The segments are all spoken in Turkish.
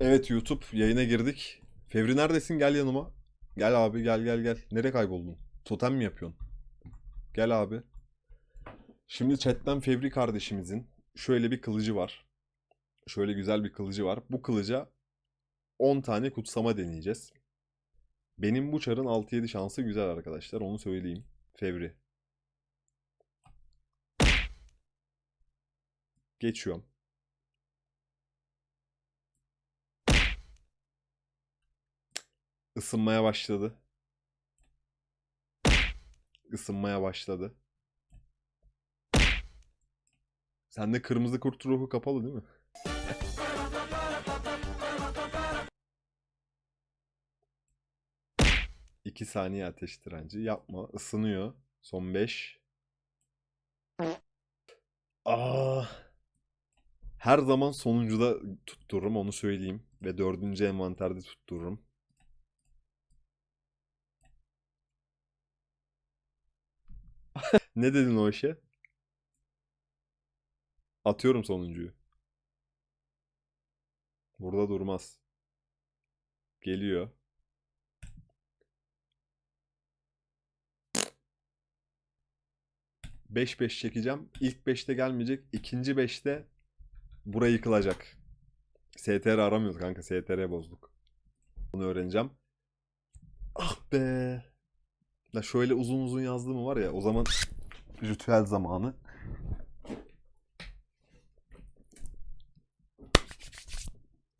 Evet YouTube yayına girdik. Fevri neredesin? Gel yanıma. Gel abi gel gel gel. Nereye kayboldun? Totem mi yapıyorsun? Gel abi. Şimdi chatten Fevri kardeşimizin şöyle bir kılıcı var. Şöyle güzel bir kılıcı var. Bu kılıca 10 tane kutsama deneyeceğiz. Benim bu çarın 6-7 şansı güzel arkadaşlar. Onu söyleyeyim. Fevri. Geçiyorum. Isınmaya başladı. Isınmaya başladı. Sende kırmızı kurt ruhu kapalı değil mi? İki saniye ateş direnci. Yapma. Isınıyor. Son 5. Aa. Her zaman sonuncuda tuttururum onu söyleyeyim. Ve dördüncü envanterde tuttururum. Ne dedin o işe? Atıyorum sonuncuyu. Burada durmaz. Geliyor. Beş beş çekeceğim. İlk 5'te gelmeyecek. İkinci 5'te burayı yıkılacak. STR aramıyorduk kanka. STR bozduk. Bunu öğreneceğim. Ah be. Ya şöyle uzun uzun yazdığım var ya o zaman ritüel zamanı.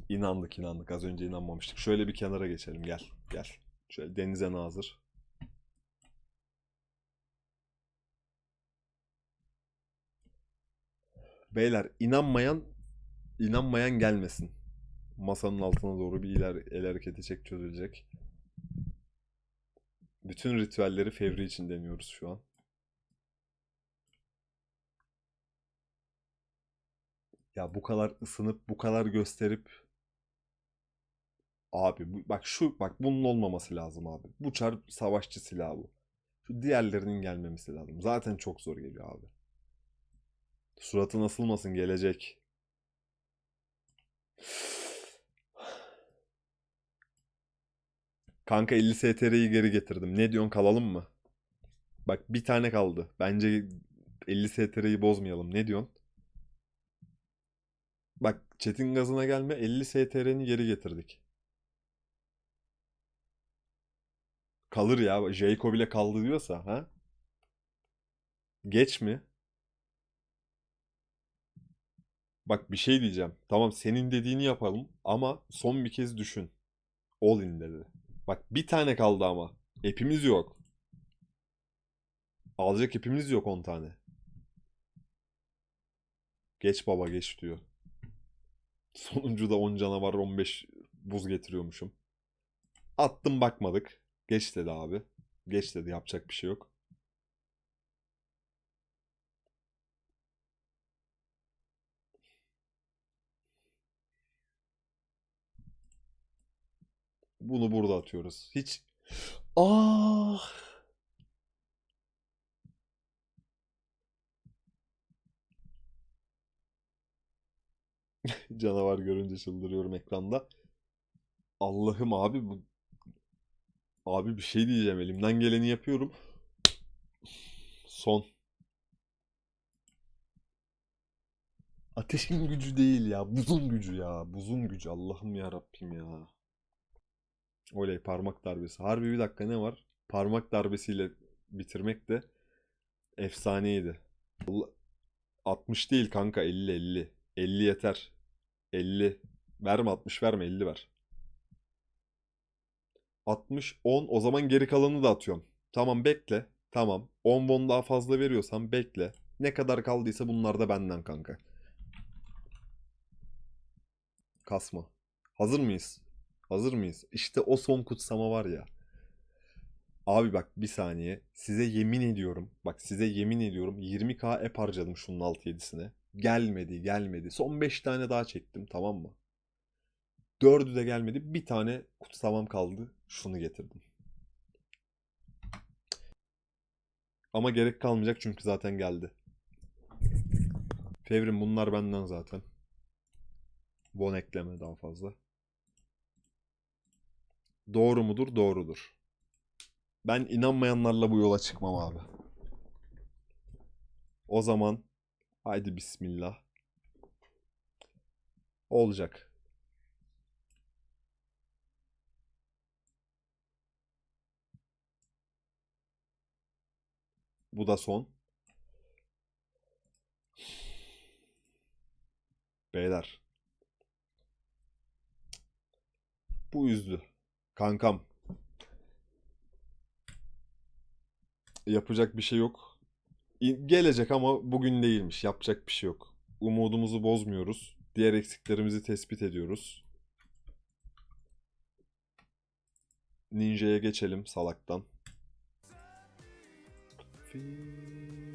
İnandık inandık. Az önce inanmamıştık. Şöyle bir kenara geçelim. Gel. Gel. Şöyle denize nazır. Beyler inanmayan inanmayan gelmesin. Masanın altına doğru bir iler, el hareketi çek çözülecek. Bütün ritüelleri Fevri için deniyoruz şu an. Ya bu kadar ısınıp bu kadar gösterip abi bak şu bak bunun olmaması lazım abi. Bu çar savaşçı silahı bu. Şu diğerlerinin gelmemesi lazım. Zaten çok zor geliyor abi. Suratın asılmasın gelecek. Kanka 50 STR'yi geri getirdim. Ne diyorsun kalalım mı? Bak bir tane kaldı. Bence 50 STR'yi bozmayalım. Ne diyorsun? Bak chat'in gazına gelme 50 STR'ni geri getirdik. Kalır ya. Jayco bile kaldı diyorsa ha? Geç mi? Bak bir şey diyeceğim. Tamam senin dediğini yapalım ama son bir kez düşün. All in dedi. Bak bir tane kaldı ama. Hepimiz yok. Alacak hepimiz yok 10 tane. Geç baba geç diyor. Sonuncu da 10 canavar 15 buz getiriyormuşum. Attım bakmadık. Geç dedi abi. Geç dedi yapacak bir şey yok. Bunu burada atıyoruz. Hiç... Ah! Canavar görünce çıldırıyorum ekranda. Allah'ım abi bu... Abi bir şey diyeceğim. Elimden geleni yapıyorum. Son. Ateşin gücü değil ya. Buzun gücü ya. Buzun gücü. Allah'ım ya Rabbim ya. Oley parmak darbesi. Harbi bir dakika ne var? Parmak darbesiyle bitirmek de efsaneydi. Allah- 60 değil kanka 50 50. 50 yeter. 50. Verme 60 verme 50 ver. 60 10 o zaman geri kalanını da atıyorum. Tamam bekle. Tamam. 10 bon daha fazla veriyorsan bekle. Ne kadar kaldıysa bunlar da benden kanka. Kasma. Hazır mıyız? Hazır mıyız? İşte o son kutsama var ya. Abi bak bir saniye. Size yemin ediyorum. Bak size yemin ediyorum. 20k ep harcadım şunun 6-7'sine. Gelmedi gelmedi. Son 5 tane daha çektim tamam mı? Dördü de gelmedi. Bir tane kutsamam kaldı. Şunu getirdim. Ama gerek kalmayacak çünkü zaten geldi. Fevrim bunlar benden zaten. Bon ekleme daha fazla. Doğru mudur? Doğrudur. Ben inanmayanlarla bu yola çıkmam abi. O zaman haydi bismillah. Olacak. Bu da son. Beyler. Bu üzdü. Kankam. Yapacak bir şey yok. Gelecek ama bugün değilmiş. Yapacak bir şey yok. Umudumuzu bozmuyoruz. Diğer eksiklerimizi tespit ediyoruz. Ninja'ya geçelim salaktan. Fi-